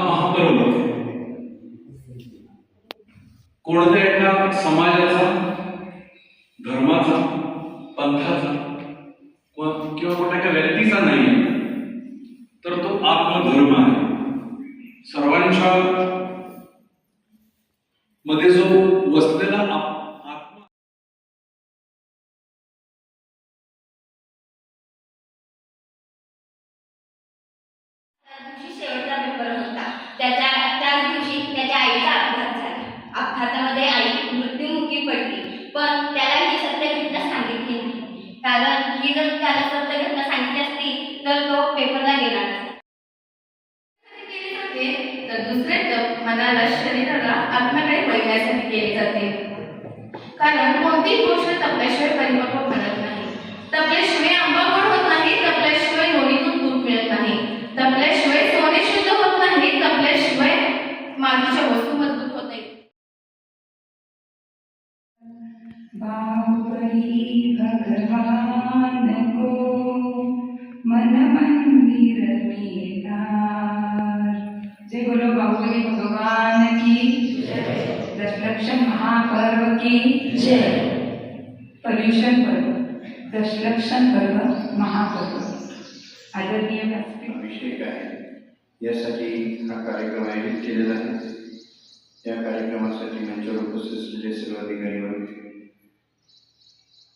महापर्व कोणत्या एका समाजाचा धर्माचा पंथाचा किंवा मोठ्या तो आत्मधर्म आहे सर्वांच्या मध्ये जो वसलेला दिवशी शेवटचा पेपर होता. त्याच्या त्याच दिवशी त्याच्या आईचा अपघात झाला. अपघातामध्ये आई मृत्युमुखी पडली. पण त्याला ही सत्य घटना सांगितली नाही. कारण ही जर त्याला सत्य घटना सांगितली असती तर तो पेपरला गेला नसता. केली जाते तर दुसरे तर मनाला शरीराला आत्म्याकडे वळण्यासाठी केले जाते. मातीच्या वस्तू मज़बूत होत भगवान को मन मंदिर में जय बोलो बाहुबली भगवान की दशलक्ष महापर्व की जय. पर्युषण पर्व. दशलक्षण पर्व महापर्व. आदरणीय व्यासपीठ अभिषेक आहे. यासाठी हा कार्यक्रम आयोजित केलेला आहे. या कार्यक्रमासाठी मंचावर उपस्थित असलेले सर्व अधिकारी वर्ग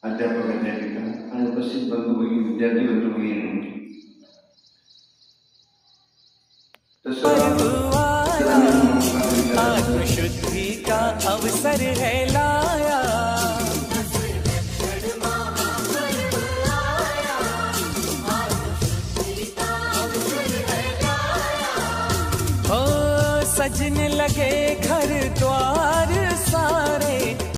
अध्यापक अध्यापिका आणि उपस्थित बंधू भगिनी विद्यार्थी बंधू भगिनी तसं आत्मशुद्धि का अवसर है? सजने लगे घर द्वार सारे।